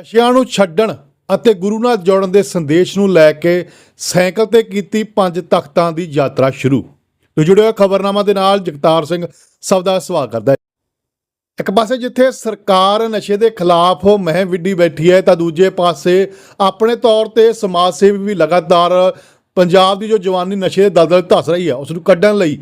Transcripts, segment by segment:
ਨਸ਼ਿਆਂ ਨੂੰ ਛੱਡਣ ਅਤੇ ਗੁਰੂ ਨਾਲ ਜੋੜਨ ਦੇ ਸੰਦੇਸ਼ ਨੂੰ ਲੈ ਕੇ ਸਾਈਕਲ ਤੇ ਕੀਤੀ ਪੰਜ ਤਖਤਾਂ ਦੀ ਯਾਤਰਾ ਸ਼ੁਰੂ। ਤੋਂ ਜੁੜਿਆ ਖਬਰਨਾਮਾ ਦੇ ਨਾਲ ਜਗਤਾਰ ਸਿੰਘ ਸਭ ਦਾ ਸਵਾਗਤ ਕਰਦਾ ਹੈ। ਇੱਕ ਪਾਸੇ ਜਿੱਥੇ ਸਰਕਾਰ ਨਸ਼ੇ ਦੇ ਖਿਲਾਫ ਮਹਿਮ ਵਿੱਢੀ ਬੈਠੀ ਹੈ, ਤਾਂ ਦੂਜੇ ਪਾਸੇ ਆਪਣੇ ਤੌਰ ਤੇ ਸਮਾਜ ਸੇਵੀ ਵੀ ਲਗਾਤਾਰ ਪੰਜਾਬ ਦੀ ਜੋ ਜਵਾਨੀ ਨਸ਼ੇ ਦੇ ਦਲਦਲ ਧੱਸ ਰਹੀ ਹੈ ਉਸ ਨੂੰ ਕੱਢਣ ਲਈ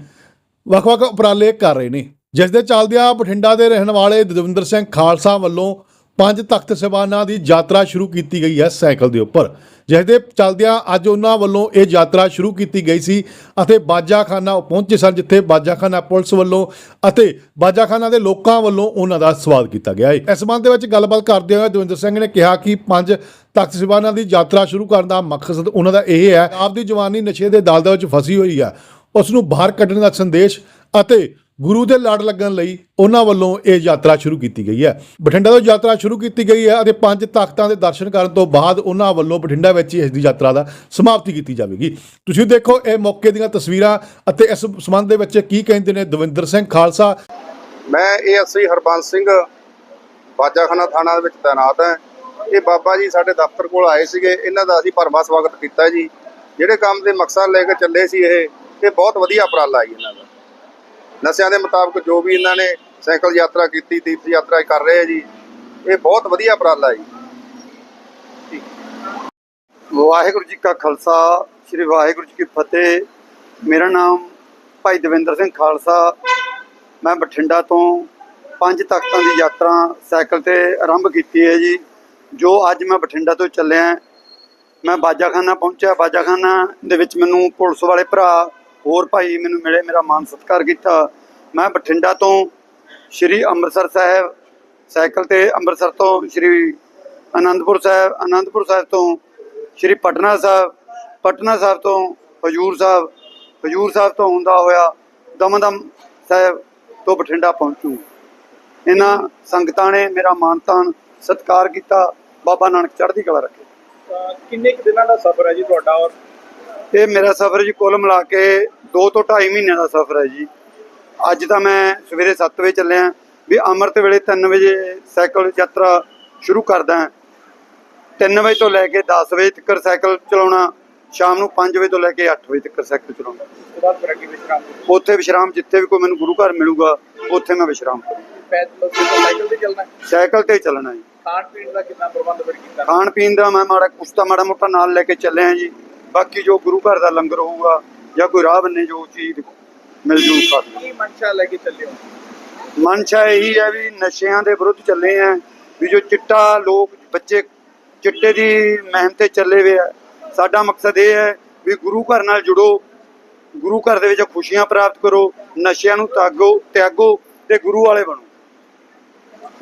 ਵੱਖ-ਵੱਖ ਉਪਰਾਲੇ ਕਰ ਰਹੇ ਨੇ। ਜਿਸ ਦੇ ਚੱਲਦਿਆਂ ਬਠਿੰਡਾ ਦੇ ਰਹਿਣ ਵਾਲੇ ਦਵਿੰਦਰ ਸਿੰਘ ਖਾਲਸਾ ਵੱਲੋਂ ਪੰਜ ਤਖਤ ਸਬਾਨਾਂ ਦੀ ਯਾਤਰਾ ਸ਼ੁਰੂ ਕੀਤੀ ਗਈ ਹੈ ਸਾਈਕਲ ਦੇ ਉੱਪਰ। ਜਿਸ ਦੇ ਚੱਲਦਿਆਂ ਅੱਜ ਉਹਨਾਂ ਵੱਲੋਂ ਇਹ ਯਾਤਰਾ ਸ਼ੁਰੂ ਕੀਤੀ ਗਈ ਸੀ ਅਤੇ ਬਾਜਾਖਾਨਾ ਪਹੁੰਚੇ ਸਨ, ਜਿੱਥੇ ਬਾਜਾਖਾਨਾ ਪੁਲਿਸ ਵੱਲੋਂ ਅਤੇ ਬਾਜਾਖਾਨਾ ਦੇ ਲੋਕਾਂ ਵੱਲੋਂ ਉਹਨਾਂ ਦਾ ਸਵਾਗਤ ਕੀਤਾ ਗਿਆ ਹੈ। ਇਸ ਸੰਬੰਧ ਦੇ ਵਿੱਚ ਗੱਲਬਾਤ ਕਰਦੇ ਹੋਏ ਦਵਿੰਦਰ ਸਿੰਘ ਨੇ ਕਿਹਾ ਕਿ ਪੰਜ ਤਖਤ ਸਬਾਨਾਂ ਦੀ ਯਾਤਰਾ ਸ਼ੁਰੂ ਕਰਨ ਦਾ ਮਕਸਦ ਉਹਨਾਂ ਦਾ ਇਹ ਹੈ ਆਪਦੀ ਜਵਾਨੀ ਨਸ਼ੇ ਦੇ ਦਲਦਲ ਵਿੱਚ ਫਸੀ ਹੋਈ ਹੈ ਉਸ ਨੂੰ ਬਾਹਰ ਕੱਢਣ ਦਾ ਸੰਦੇਸ਼ ਅਤੇ ਗੁਰੂ ਦੇ ਲੜ ਲੱਗਣ ਲਈ ਉਹਨਾਂ ਵੱਲੋਂ ਇਹ ਯਾਤਰਾ ਸ਼ੁਰੂ ਕੀਤੀ ਗਈ ਹੈ। ਬਠਿੰਡਾ ਤੋਂ ਯਾਤਰਾ ਸ਼ੁਰੂ ਕੀਤੀ ਗਈ ਹੈ ਅਤੇ ਪੰਜ ਤਖਤਾਂ ਦੇ ਦਰਸ਼ਨ ਕਰਨ ਤੋਂ ਬਾਅਦ ਉਹਨਾਂ ਵੱਲੋਂ ਬਠਿੰਡਾ ਵਿੱਚ ਇਸ ਦੀ ਯਾਤਰਾ ਦਾ ਸਮਾਪਤੀ ਕੀਤੀ ਜਾਵੇਗੀ। ਤੁਸੀਂ ਦੇਖੋ ਇਹ ਮੌਕੇ ਦੀਆਂ ਤਸਵੀਰਾਂ ਅਤੇ ਇਸ ਸੰਬੰਧ ਦੇ ਵਿੱਚ ਕੀ ਕਹਿੰਦੇ ਨੇ ਦਵਿੰਦਰ ਸਿੰਘ ਖਾਲਸਾ। ਮੈਂ ਇਹ ਅਸੀਂ ਹਰਬੰਸ ਸਿੰਘ ਬਾਜਾਖਾਨਾ ਥਾਣਾ ਦੇ ਵਿੱਚ ਤਾਇਨਾਤ ਹੈ। ਇਹ ਬਾਬਾ ਜੀ ਸਾਡੇ ਦਫ਼ਤਰ ਕੋਲ ਆਏ ਸੀਗੇ। ਇਹਨਾਂ ਦਾ ਅਸੀਂ ਭਰਵਾਂ ਸਵਾਗਤ ਕੀਤਾ ਜੀ। ਜਿਹੜੇ ਕੰਮ ਦੇ ਮਕਸਦ ਲੈ ਕੇ ਚੱਲੇ ਸੀ ਇਹ ਇਹ ਬਹੁਤ ਵਧੀਆ ਉਪਰਾਲਾ ਜੀ ਇਹਨਾਂ ਦਾ। ਨਸ਼ਿਆਂ ਦੇ ਮੁਤਾਬਕ ਜੋ ਵੀ ਇਹਨਾਂ ਨੇ ਸਾਈਕਲ ਯਾਤਰਾ ਕੀਤੀ, ਤੀਰਥ ਯਾਤਰਾ ਕਰ ਰਹੇ ਆ ਜੀ, ਇਹ ਬਹੁਤ ਵਧੀਆ ਉਪਰਾਲਾ ਜੀ। ਵਾਹਿਗੁਰੂ ਜੀ ਕਾ ਖਾਲਸਾ, ਸ੍ਰੀ ਵਾਹਿਗੁਰੂ ਜੀ ਕੀ ਫਤਿਹ। ਮੇਰਾ ਨਾਮ ਭਾਈ ਦਵਿੰਦਰ ਸਿੰਘ ਖਾਲਸਾ। ਮੈਂ ਬਠਿੰਡਾ ਤੋਂ ਪੰਜ ਤਖਤਾਂ ਦੀ ਯਾਤਰਾ ਸਾਈਕਲ ਤੇ ਆਰੰਭ ਕੀਤੀ ਹੈ ਜੀ, ਜੋ ਅੱਜ ਮੈਂ ਬਠਿੰਡਾ ਤੋਂ ਚੱਲਿਆ। ਮੈਂ ਬਾਜਾਖਾਨਾ ਪਹੁੰਚਿਆ। ਬਾਜਾਖਾਨਾ ਦੇ ਵਿੱਚ ਮੈਨੂੰ ਪੁਲਿਸ ਵਾਲੇ ਭਰਾ ਹੋਰ ਭਾਈ ਮੈਨੂੰ ਮਿਲੇ, ਮੇਰਾ ਮਾਨ ਸਤਿਕਾਰ ਕੀਤਾ। ਮੈਂ ਬਠਿੰਡਾ ਤੋਂ ਸ਼੍ਰੀ ਅੰਮ੍ਰਿਤਸਰ ਸਾਹਿਬ, ਸਾਈਕਲ ਤੇ ਅੰਮ੍ਰਿਤਸਰ ਤੋਂ ਸ਼੍ਰੀ ਆਨੰਦਪੁਰ ਸਾਹਿਬ ਆਨੰਦਪੁਰ ਸਾਹਿਬ ਤੋਂ ਸ਼੍ਰੀ ਪਟਨਾ ਸਾਹਿਬ ਪਟਨਾ ਸਾਹਿਬ ਤੋਂ ਹਜੂਰ ਸਾਹਿਬ ਹਜੂਰ ਸਾਹਿਬ ਤੋਂ ਹੁੰਦਾ ਹੋਇਆ ਦਮਦਮ ਸਾਹਿਬ ਤੋਂ ਬਠਿੰਡਾ ਪਹੁੰਚੂ। ਇਹਨਾਂ ਸੰਗਤਾਂ ਨੇ ਮੇਰਾ ਮਾਨਤਾਨ ਸਤਿਕਾਰ ਕੀਤਾ। ਬਾਬਾ ਨਾਨਕ ਚੜ੍ਹਦੀ ਕਲਾ ਰੱਖੇ। ਕਿੰਨੇ ਕੁ ਦਿਨਾਂ ਦਾ ਸਫ਼ਰ ਹੈ ਜੀ ਤੁਹਾਡਾ ਔਰ ਇਹ ਮੇਰਾ ਸਫ਼ਰ ਜੀ ਕੁੱਲ ਮਿਲਾ ਕੇ 2 ਤੋਂ 2.5 ਮਹੀਨਿਆਂ ਦਾ ਸਫ਼ਰ ਹੈ ਜੀ। ਅੱਜ ਤਾਂ ਮੈਂ ਸਵੇਰੇ 7 ਵਜੇ ਚੱਲਿਆ ਵੀ ਅੰਮ੍ਰਿਤ ਵੇਲੇ 3 ਵਜੇ ਸਾਈਕਲ ਯਾਤਰਾ ਸ਼ੁਰੂ ਕਰਦਾ ਹਾਂ। 3 ਵਜੇ ਤੋਂ ਲੈ ਕੇ 10 ਵਜੇ ਤੱਕ ਸਾਈਕਲ ਚਲਾਉਣਾ ਸ਼ਾਮ ਨੂੰ 5 ਵਜੇ ਤੋਂ ਲੈ ਕੇ 8 ਵਜੇ ਤੱਕ ਸਾਈਕਲ ਚਲਾਉਣਾ। ਉਸ ਤੋਂ ਬਾਅਦ ਫਿਰ ਅੱਗੇ ਵਿਸ਼ਰਾਮ ਕਰੋ। ਉੱਥੇ ਵਿਸ਼ਰਾਮ ਜਿੱਥੇ ਵੀ ਕੋਈ ਮੈਨੂੰ ਗੁਰੂ ਘਰ ਮਿਲੂਗਾ ਉੱਥੇ ਮੈਂ ਵਿਸ਼ਰਾਮ ਪੈਦਲ ਸਾਈਕਲ ਤੇ ਚੱਲਣਾ ਹੈ। ਸਾਈਕਲ ਤੇ ਹੀ ਚੱਲਣਾ ਜੀ। ਖਾਣ ਪੀਣ ਦਾ ਕਿੰਨਾ ਪ੍ਰਬੰਧ ਫਿਰ ਕੀਤਾ? ਖਾਣ ਪੀਣ ਦਾ ਮੈਂ ਮਾੜਾ ਕੁਛ ਤਾਂ ਮਾੜਾ ਮੋਟਾ ਨਾਲ ਲੈ ਕੇ ਚੱਲਿਆ ਜੀ। ਬਾਕੀ ਜੋ ਗੁਰੂ ਘਰ ਦਾ ਲੰਗਰ ਹੋਊਗਾ ਜਾਂ ਕੋਈ ਰਾਹ ਬੰਨੇ ਜੋ ਚੀਜ਼ ਮਿਲ ਜੂ ਲਵਾਂਗੇ। ਕੀ ਮਨਸ਼ਾ ਲੈ ਕੇ ਚੱਲੇ ਹੋ? ਮਨਸ਼ਾ ਇਹੀ ਹੈ ਵੀ ਨਸ਼ਿਆਂ ਦੇ ਵਿਰੁੱਧ ਚੱਲੇ ਆ ਵੀ ਜੋ ਚਿੱਟਾ ਲੋਕ ਬੱਚੇ ਚਿੱਟੇ ਦੀ ਮਹਿਮ ਤੇ ਚੱਲੇ ਹੋਏ ਆ। ਸਾਡਾ ਮਕਸਦ ਇਹ ਹੈ ਵੀ ਗੁਰੂ ਘਰ ਨਾਲ ਜੁੜੋ ਗੁਰੂ ਘਰ ਦੇ ਵਿੱਚ ਖੁਸ਼ੀਆਂ ਪ੍ਰਾਪਤ ਕਰੋ ਨਸ਼ਿਆਂ ਨੂੰ ਤਾਗੋ ਤਿਆਗੋ ਤੇ ਗੁਰੂ ਵਾਲੇ ਬਣੋ।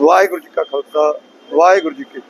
ਵਾਹਿਗੁਰੂ ਜੀ ਕਾ ਖਾਲਸਾ ਵਾਹਿਗੁਰੂ ਜੀ ਕੀ